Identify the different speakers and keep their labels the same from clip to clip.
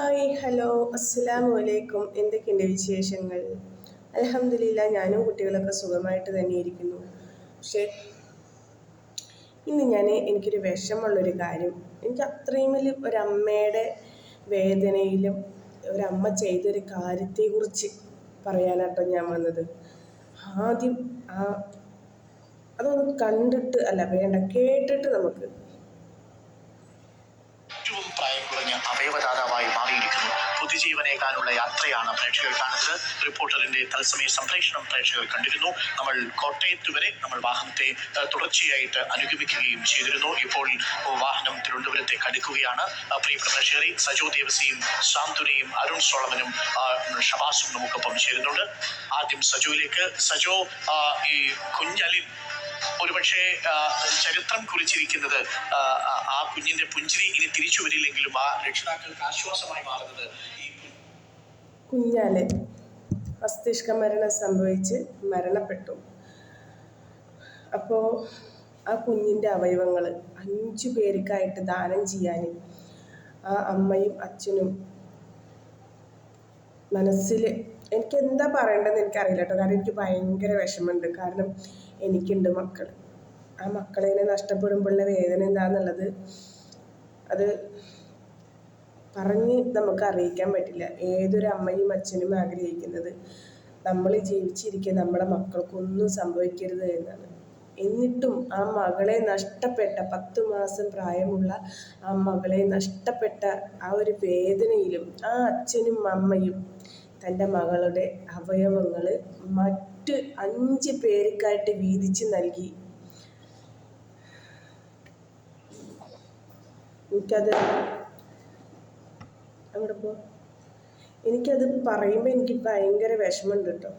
Speaker 1: Hi hello അസ്സലാമു അലൈക്കും എന്തൊക്കെയുണ്ട് വിശേഷങ്ങൾ? അലഹമില്ല ഞാനും കുട്ടികളൊക്കെ സുഖമായിട്ട് തന്നെ ഇരിക്കുന്നു. പക്ഷേ ഇന്ന് ഞാൻ എനിക്കൊരു വിഷമുള്ളൊരു കാര്യം. എനിക്ക് അത്രയും വലിയ ഒരമ്മയുടെ വേദനയിലും ഒരമ്മ ചെയ്തൊരു കാര്യത്തെക്കുറിച്ച് പറയാനാട്ടോ ഞാൻ വന്നത്. ആദ്യം ആ അതൊന്ന് കണ്ടിട്ട് അല്ല വേണ്ട കേട്ടിട്ട് നമുക്ക്.
Speaker 2: ഏറ്റവും പ്രായം അവയവദാതാവായി മാറിയിരിക്കുന്നു. പുതുജീവനേകാനുള്ള യാത്രയാണ് പ്രേക്ഷകർ കാണുന്നത്. റിപ്പോർട്ടറിന്റെ തത്സമയ സംപ്രേഷണം പ്രേക്ഷകർ കണ്ടിരുന്നു. നമ്മൾ കോട്ടയത്ത് വരെ നമ്മൾ വാഹനത്തെ തുടർച്ചയായിട്ട് അനുഗമിക്കുകയും ചെയ്തിരുന്നു. ഇപ്പോൾ വാഹനം തിരുവനന്തപുരത്തെ കടുക്കുകയാണ് പ്രിയപ്പെട്ട പ്രേക്ഷകരെ സജോ ദേവസിയും സാന്ത്വനയും അരുൺ സോളമനും ഷബാസും നമുക്കൊപ്പം ചേരുന്നുണ്ട്. ആദ്യം സജോയിലേക്ക്. സജോ ഈ കുഞ്ഞലിൻ ഒരുപക്ഷെ ചരിത്രം കുറിച്ചിരിക്കുന്നത് ആ കുഞ്ഞിന്റെ പുഞ്ചിരി ഇനി തിരിച്ചു വരില്ലെങ്കിലും ആ രക്ഷിതാക്കൾക്ക് ആശ്വാസമായി മാറുന്നത് ഈ
Speaker 1: കുഞ്ഞാലെ മസ്തിഷ്ക മരണം സംഭവിച്ച് മരണപ്പെട്ടു. അപ്പോൾ ആ കുഞ്ഞിന്റെ അവയവങ്ങൾ അഞ്ചു പേർക്കായിട്ട് ദാനം ചെയ്യാൻ ആ അമ്മയും അച്ഛനും മനസ്സിൽ എനിക്ക് എന്താ പറയേണ്ടതെന്ന് എനിക്കറിയില്ല കേട്ടോ. കാരണം എനിക്ക് ഭയങ്കര വിഷമമുണ്ട്. കാരണം എനിക്കുണ്ട് മക്കൾ ആ മക്കളെ നഷ്ടപ്പെടുമ്പോഴുള്ള വേദന എന്താണെന്നുള്ളത് അത് പറഞ്ഞ് നമുക്ക് അറിയിക്കാൻ പറ്റില്ല. ഏതൊരു അമ്മയും അച്ഛനും ആഗ്രഹിക്കുന്നത് നമ്മൾ ജീവിച്ചിരിക്കെ നമ്മുടെ മക്കൾക്കൊന്നും സംഭവിക്കരുത് എന്നാണ്. എന്നിട്ടും ആ മകളെ നഷ്ടപ്പെട്ട പത്ത് മാസം പ്രായമുള്ള ആ മകളെ നഷ്ടപ്പെട്ട ആ ഒരു വേദനയിലും ആ അച്ഛനും അമ്മയും തന്റെ മകളുടെ അവയവങ്ങൾ മറ്റ് അഞ്ച് പേർക്കായിട്ട് വീതിച്ച് നൽകി. എനിക്കത് അങ്ങോട്ട് പോ എനിക്കത് പറയുമ്പോൾ എനിക്ക് ഭയങ്കര വിഷമമുണ്ട് കേട്ടോ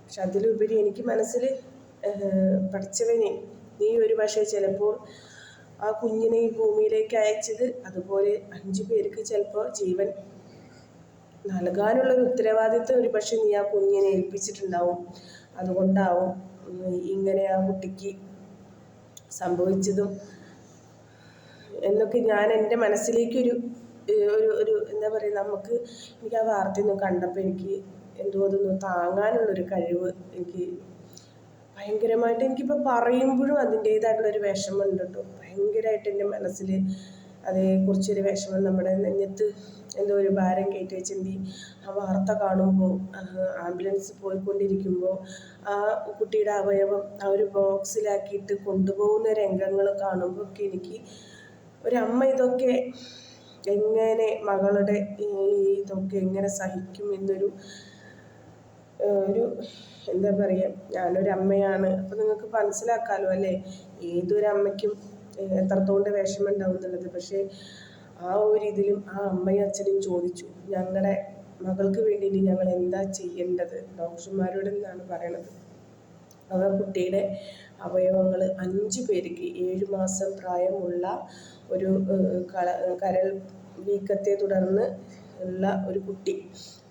Speaker 1: പക്ഷെ അതിലുപരി എനിക്ക് മനസ്സിൽ പഠിച്ചവനെ നീ ഒരു പക്ഷേ ചിലപ്പോൾ ആ കുഞ്ഞിനെ ഈ ഭൂമിയിലേക്ക് അയച്ചത് അതുപോലെ അഞ്ചു പേർക്ക് ചിലപ്പോൾ ജീവൻ നൽകാനുള്ളൊരു ഉത്തരവാദിത്വം ഒരു പക്ഷേ നീ ആ കുഞ്ഞിനെ ഏൽപ്പിച്ചിട്ടുണ്ടാവും. അതുകൊണ്ടാവും ഇങ്ങനെ ആ കുട്ടിക്ക് സംഭവിച്ചതും എന്നൊക്കെ ഞാൻ എന്റെ മനസ്സിലേക്കൊരു ഒരു ഒരു എന്താ പറയുക നമുക്ക് എനിക്ക് ആ വാർത്തയൊന്നും കണ്ടപ്പോൾ എനിക്ക് എന്തോ അതൊന്ന് താങ്ങാനുള്ളൊരു കഴിവ് എനിക്ക് ഭയങ്കരമായിട്ട് എനിക്കിപ്പോൾ പറയുമ്പോഴും അതിന്റേതായിട്ടുള്ളൊരു വിഷമമുണ്ട് കേട്ടോ. ഭയങ്കരമായിട്ട് എന്റെ മനസ്സിൽ അതേക്കുറിച്ചൊരു വിഷമം നമ്മുടെ നെഞ്ഞത്ത് എന്തോ ഒരു ഭാരം കയറ്റി വെച്ചെങ്കിൽ ആ വാർത്ത കാണുമ്പോൾ ആംബുലൻസ് പോയിക്കൊണ്ടിരിക്കുമ്പോൾ ആ കുട്ടിയുടെ അവയവം ആ ഒരു ബോക്സിലാക്കിയിട്ട് കൊണ്ടുപോകുന്ന രംഗങ്ങൾ കാണുമ്പോൾ ഒക്കെ എനിക്ക് ഒരമ്മ ഇതൊക്കെ എങ്ങനെ മകളുടെ ഈ ഇതൊക്കെ എങ്ങനെ സഹിക്കും എന്നൊരു ഒരു എന്താ പറയുക ഞാനൊരു അമ്മയാണ്. അപ്പം നിങ്ങൾക്ക് മനസ്സിലാക്കാമല്ലോ അല്ലേ? ഏതൊരു അമ്മയ്ക്കും ഏഹ് എത്രത്തോണ്ട് വിഷമം ഉണ്ടാവും എന്നുള്ളത്. പക്ഷേ ആ ഒരു ഇതിലും ആ അമ്മയും അച്ഛനും ചോദിച്ചു ഞങ്ങളുടെ മകൾക്ക് വേണ്ടിയിട്ട് ഞങ്ങൾ എന്താ ചെയ്യേണ്ടത്? ഡോക്ടർമാരോട് എന്നാണ് പറയണത്. അവർ കുട്ടിയുടെ അവയവങ്ങൾ അഞ്ച് പേർക്ക് ഏഴ് മാസം പ്രായമുള്ള ഒരു കരൾ വീക്കത്തെ തുടർന്ന് ഉള്ള ഒരു കുട്ടി.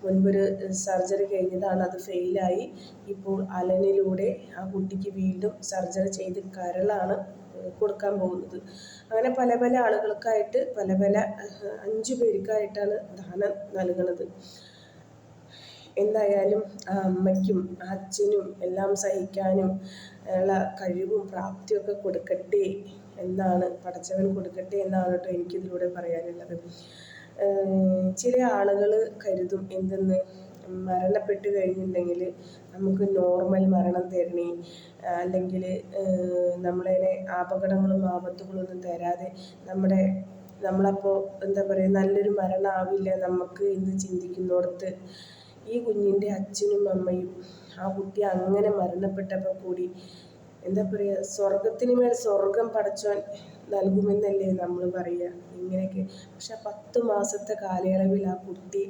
Speaker 1: മുൻപൊരു സർജറി കഴിഞ്ഞതാണ് അത് ഫെയിലായി. ഇപ്പോൾ അലനിലൂടെ ആ കുട്ടിക്ക് വീണ്ടും സർജറി ചെയ്ത് കരളാണ് കൊടുക്കാൻ പോകുന്നത്. അങ്ങനെ പല പല ആളുകൾക്കായിട്ട് പല പല അഞ്ച് പേർക്കായിട്ടാണ് ദാനം നൽകുന്നത് എന്തായാലും അമ്മയ്ക്കും അച്ഛനും എല്ലാം സഹിക്കാനും ഉള്ള കഴിവും പ്രാപ്തിയും ഒക്കെ കൊടുക്കട്ടെ എന്നാണ് പടച്ചവൻ കൊടുക്കട്ടെ എന്നാണ് കേട്ടോ എനിക്കിതിലൂടെ പറയാനുള്ളത്. ചില ആളുകൾ കരുതും എന്തെന്ന്? മരണപ്പെട്ട് കഴിഞ്ഞിട്ടുണ്ടെങ്കിൽ നമുക്ക് നോർമൽ മരണം തരണേ അല്ലെങ്കിൽ നമ്മളതിനെ അപകടങ്ങളും ആപത്തുകളും ഒന്നും തരാതെ നമ്മുടെ നമ്മളപ്പോൾ എന്താ പറയുക നല്ലൊരു മരണമാവില്ല നമുക്ക് ഇന്ന് ചിന്തിക്കുന്നിടത്ത് ഈ കുഞ്ഞിന്റെ അച്ഛനും അമ്മയും ആ കുട്ടി അങ്ങനെ മരണപ്പെട്ടപ്പോൾ കൂടി എന്താ പറയുക സ്വർഗത്തിന് മേൽ സ്വർഗം പടച്ചോൻ നൽകുമെന്നല്ലേ നമ്മൾ പറയുക. ഇങ്ങനെയൊക്കെ. പക്ഷെ ആ പത്ത് മാസത്തെ കാലയളവിൽ ആ കുട്ടി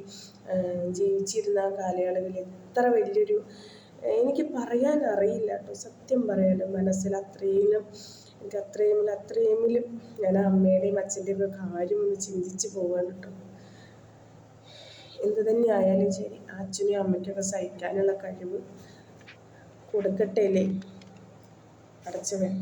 Speaker 1: ജീവിച്ചിരുന്ന ആ കാലയളവിൽ എത്ര വലിയൊരു എനിക്ക് പറയാൻ അറിയില്ല കേട്ടോ. സത്യം പറയാലോ മനസ്സിൽ അത്രയിലും എനിക്ക് അത്രയും അത്രയുമിലും ഞാൻ ആ അമ്മയുടെയും അച്ഛന്റെയും ഒക്കെ കാര്യം ഒന്ന് ചിന്തിച്ച് പോവാണ് കേട്ടോ. എന്ത് തന്നെ ആയാലും ശരി ആ അച്ഛനും അമ്മയ്ക്കൊക്കെ സഹിക്കാനുള്ള കഴിവ് കൊടുക്കട്ടെ അല്ലേ? അടച്ചവൻ.